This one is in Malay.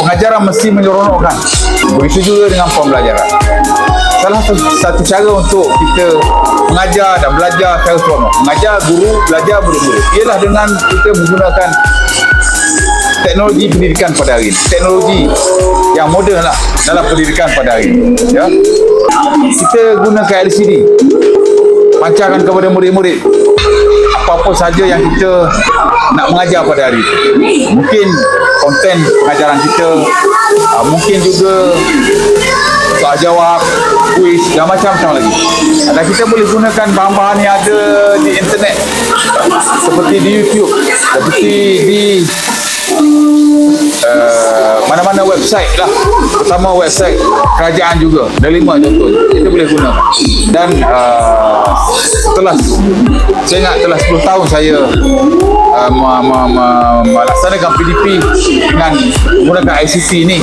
pengajaran mesti menyeronokkan. Begitu juga dengan pembelajaran. Salah satu, satu cara untuk kita mengajar dan belajar secara seronok. Mengajar guru, belajar murid-murid. Ialah dengan kita menggunakan teknologi pendidikan pada hari ini. Teknologi yang moden lah dalam pendidikan pada hari ini. Ya. Kita gunakan LCD. Pancarkan kepada murid-murid apa-apa saja yang kita nak mengajar pada hari itu. Mungkin konten pengajaran kita, uh, mungkin juga soal jawab, kuis dan macam-macam lagi. Dan kita boleh gunakan bahan-bahan yang ada di internet seperti di YouTube, seperti di uh, mana-mana website lah terutama website kerajaan juga Delima contoh kita boleh gunakan dan uh, setelah saya ingat telah 10 tahun saya uh, melaksanakan PDP dengan menggunakan ICT ni